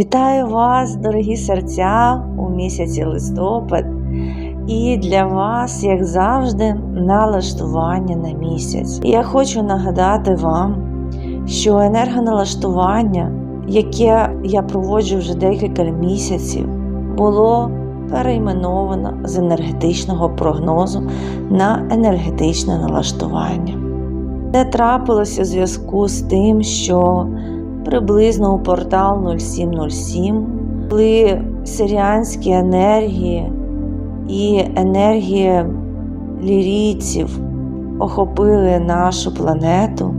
Вітаю вас, дорогі серця, у місяці листопад. І для вас, як завжди, налаштування на місяць. І я хочу нагадати вам, що енергоналаштування, яке я проводжу вже декілька місяців, було перейменовано з енергетичного прогнозу на енергетичне налаштування. Це трапилося у зв'язку з тим, що приблизно у портал 0707, коли сиріанські енергії і енергії лірійців охопили нашу планету,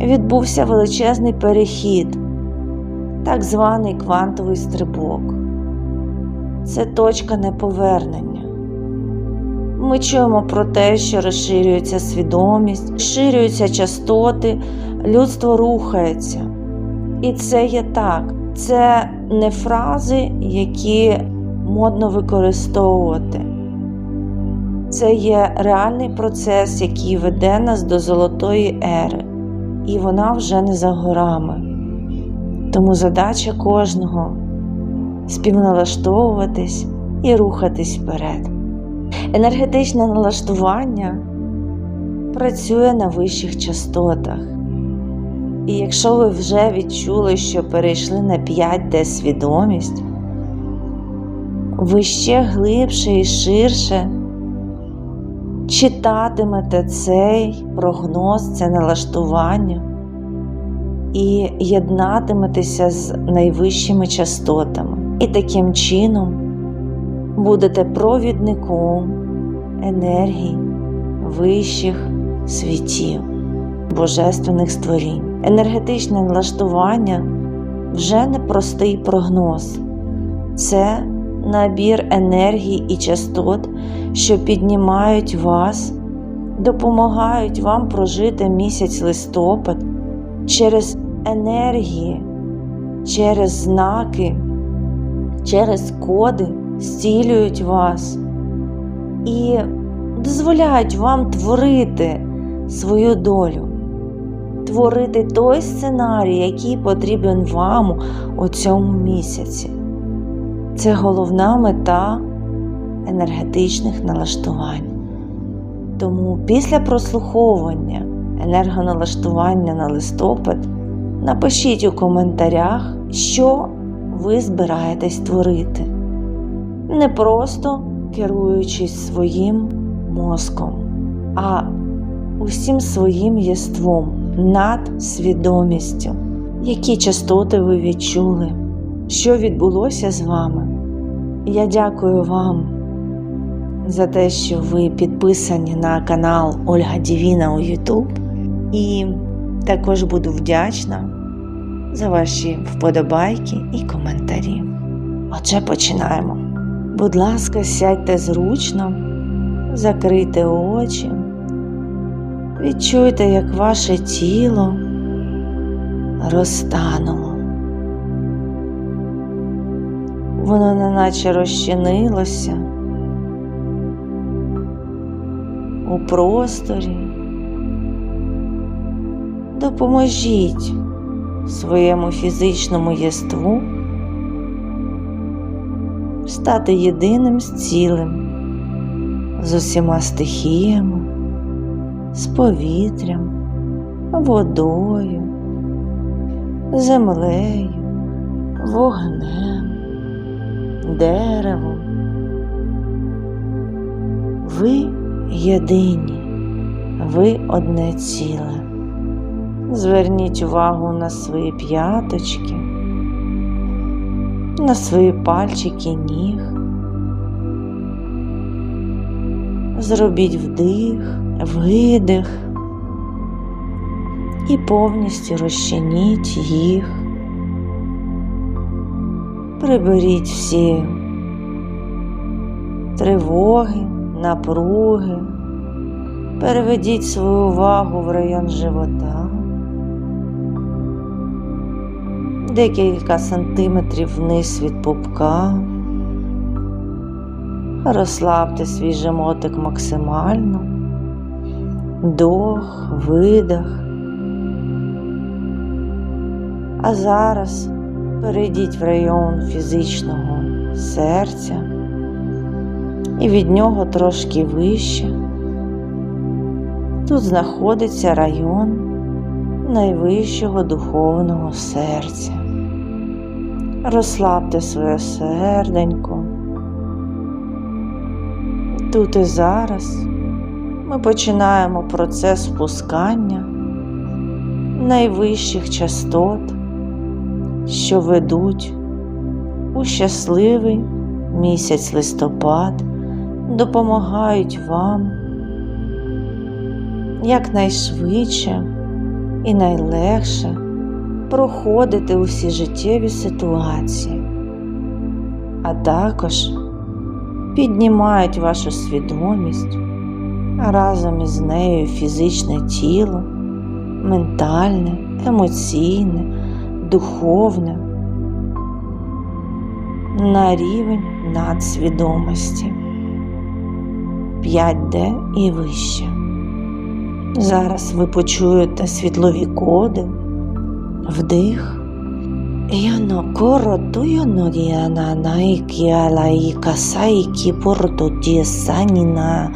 відбувся величезний перехід, так званий квантовий стрибок. Це точка неповернення. Ми чуємо про те, що розширюється свідомість, розширюються частоти, людство рухається. І це є так. Це не фрази, які модно використовувати. Це є реальний процес, який веде нас до золотої ери, і вона вже не за горами. Тому задача кожного співналаштовуватись і рухатись вперед. Енергетичне налаштування працює на вищих частотах. І якщо ви вже відчули, що перейшли на 5D свідомість, ви ще глибше і ширше читатимете цей прогноз, це налаштування і єднатиметеся з найвищими частотами. І таким чином будете провідником енергії вищих світів, божественних створінь. Енергетичне налаштування вже не простий прогноз, це набір енергії і частот, що піднімають вас, допомагають вам прожити місяць листопад через енергії, через знаки, через коди зцілюють вас і дозволяють вам творити свою долю, творити той сценарій, який потрібен вам у цьому місяці. Це головна мета енергетичних налаштувань. Тому після прослуховування енергоналаштування на листопад напишіть у коментарях, що ви збираєтесь творити не просто керуючись своїм мозком, а усім своїм єством над свідомістю, які частоти ви відчули, що відбулося з вами. Я дякую вам за те, що ви підписані на канал Ольга Дівіна у YouTube. І також буду вдячна за ваші вподобайки і коментарі. Отже, починаємо. Будь ласка, сядьте зручно, закрийте очі, відчуйте, як ваше тіло розтануло. Воно неначе розчинилося у просторі. Допоможіть своєму фізичному єству стати єдиним з цілим, з усіма стихіями, з повітрям, водою, землею, вогнем, деревом. Ви єдині, ви одне ціле. Зверніть увагу на свої п'яточки на свої пальчики ніг. Зробіть вдих, видих і повністю розчиніть їх. Приберіть всі тривоги, напруги, переведіть свою увагу в район живота. Декілька сантиметрів вниз від пупка. Розслабте свій животик максимально, вдох, видих. А зараз перейдіть в район фізичного серця і від нього трошки вище. Тут знаходиться район найвищого духовного серця. Розслабте своє серденько. Тут і зараз ми починаємо процес спускання найвищих частот, що ведуть у щасливий місяць листопад, допомагають вам якнайшвидше і найлегше проходити усі життєві ситуації, а також піднімають вашу свідомість, а разом із нею фізичне тіло, ментальне, емоційне, духовне на рівень надсвідомості 5D і вище. Зараз ви почуєте світлові коди, вдих. Яно короту яно діана найкі алаї касайкі порту ді саніна.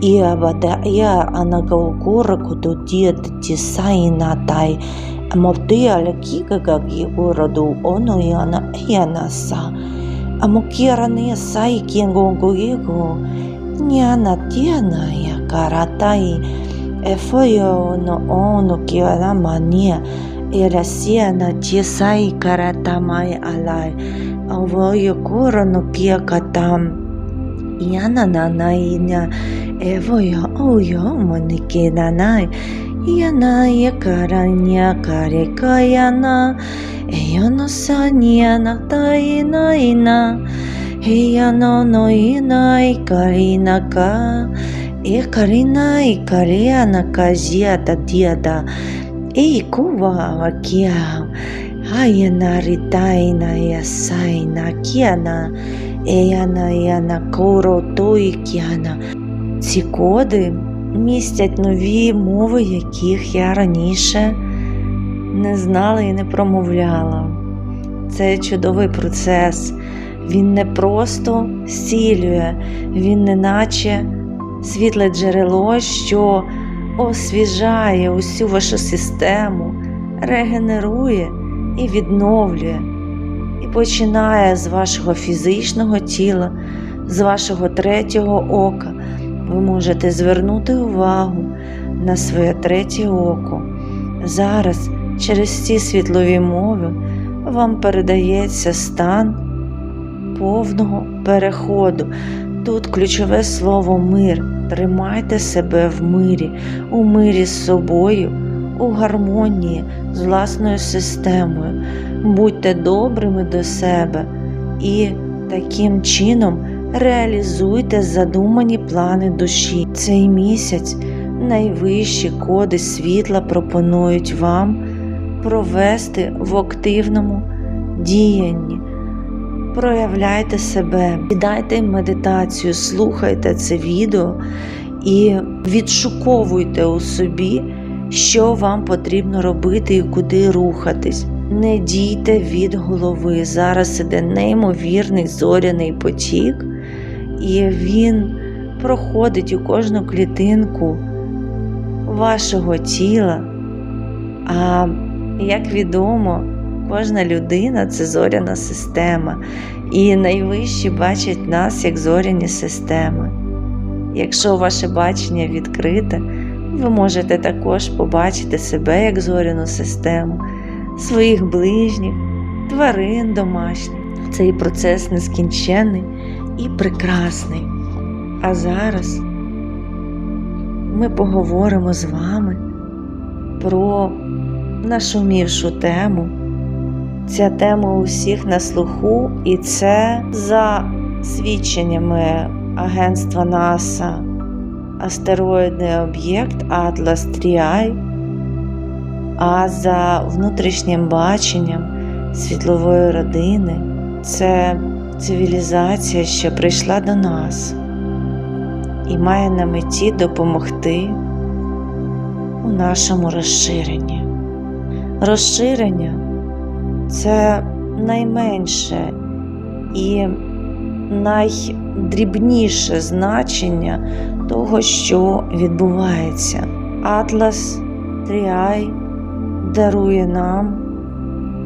І абада я анагаукураку до дід ді сайна тай. Мовти алякі гагагі городу оно яна янаса амокіра не сайкі гонгуєго няна тіна я каратай ефойо но оно кіана манія Irasiana tiesai karatamai alai avoyo korono kia katam Iana nanaina evoyo oyo monike nanai Iana yakaranya karekayana Eyono sanyana taina ina Heyano no inai karinaka Ekarina ikariana kajiata diada Ei kuva wakia hayana ritaina yasaina kiana eyana яна коро той кіана. Ці коди містять нові мови, яких я раніше не знала і не промовляла. Це чудовий процес. Він не просто зцілює, він не наче світле джерело, що освіжає усю вашу систему, регенерує і відновлює, і починає з вашого фізичного тіла, з вашого третього ока. Ви можете звернути увагу на своє третє око. Зараз через ці світлові мови вам передається стан повного переходу. Тут ключове слово мир. Тримайте себе в мирі, у мирі з собою, у гармонії з власною системою. Будьте добрими до себе і таким чином реалізуйте задумані плани душі. Цей місяць найвищі коди світла пропонують вам провести в активному діянні. Проявляйте себе, кидайте медитацію, слухайте це відео і відшуковуйте у собі, що вам потрібно робити і куди рухатись. Не дійте від голови. Зараз іде неймовірний зоряний потік, і він проходить у кожну клітинку вашого тіла. А як відомо, Кожна людина це зоряна система, і найвищі бачать нас як зоряні системи. Якщо ваше бачення відкрите, ви можете також побачити себе як зоряну систему, своїх ближніх, тварин домашніх. Цей процес нескінченний і прекрасний. А зараз ми поговоримо з вами про нашумівшу тему. Ця тема у всіх на слуху, і це за свідченнями агентства НАСА астероїдний об'єкт Atlas 3I, а за внутрішнім баченням світлової родини це цивілізація, що прийшла до нас і має на меті допомогти у нашому розширенні. Розширення це найменше і найдрібніше значення того, що відбувається. Атлас Тріай дарує нам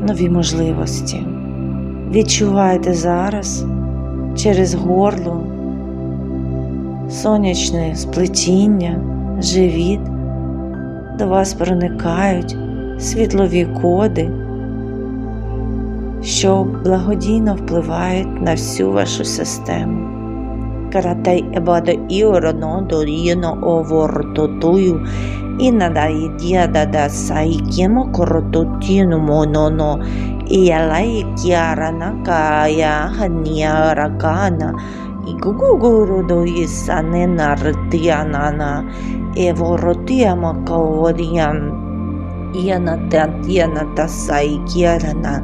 нові можливості. Відчувайте зараз через горло, сонячне сплетіння, живіт, до вас проникають світлові коди, що благодійно впливають на всю вашу систему. Каратей ебада іороно доріно овортотую і надає діадада сайкємо корототіну мононо і ялай кіарана кая ганя ракана і нартіанана і воротіяма каоріям іяна тантіяна та сайкіарана.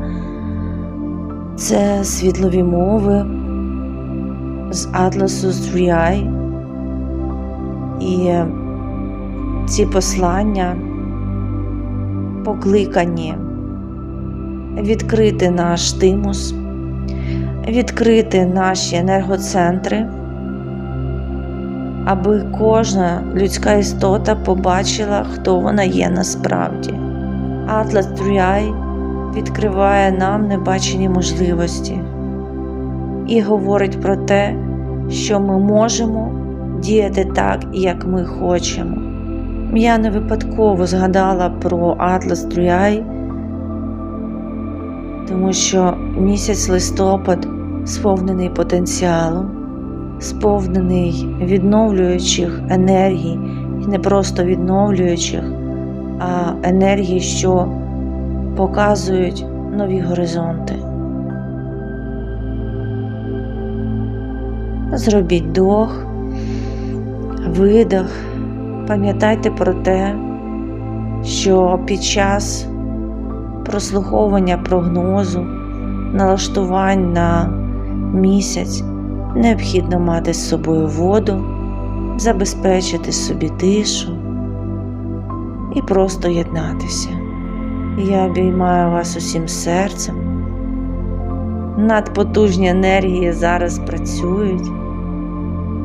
Це світлові мови з Атласу Стріай. І ці послання покликані відкрити наш тимус, відкрити наші енергоцентри, аби кожна людська істота побачила, хто вона є насправді. Атлас Тріай відкриває нам небачені можливості і говорить про те, що ми можемо діяти так, як ми хочемо. Я не випадково згадала про Атлас Тріай, тому що місяць листопад сповнений потенціалом, сповнений відновлюючих енергій, і не просто відновлюючих, а енергій, що показують нові горизонти. Зробіть дох, видох. Пам'ятайте про те, що під час прослуховування прогнозу, налаштувань на місяць необхідно мати з собою воду, забезпечити собі тишу і просто єднатися. Я обіймаю вас усім серцем. Надпотужні енергії зараз працюють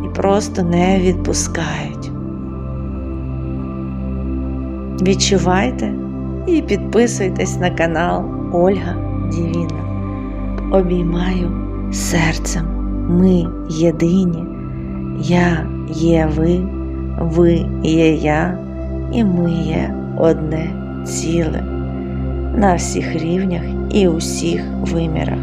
і просто не відпускають. Відчувайте і підписуйтесь на канал Ольга Дівіна. Обіймаю серцем. Ми єдині. Я є ви, ви є я, і ми є одне ціле на всіх рівнях і усіх вимірах.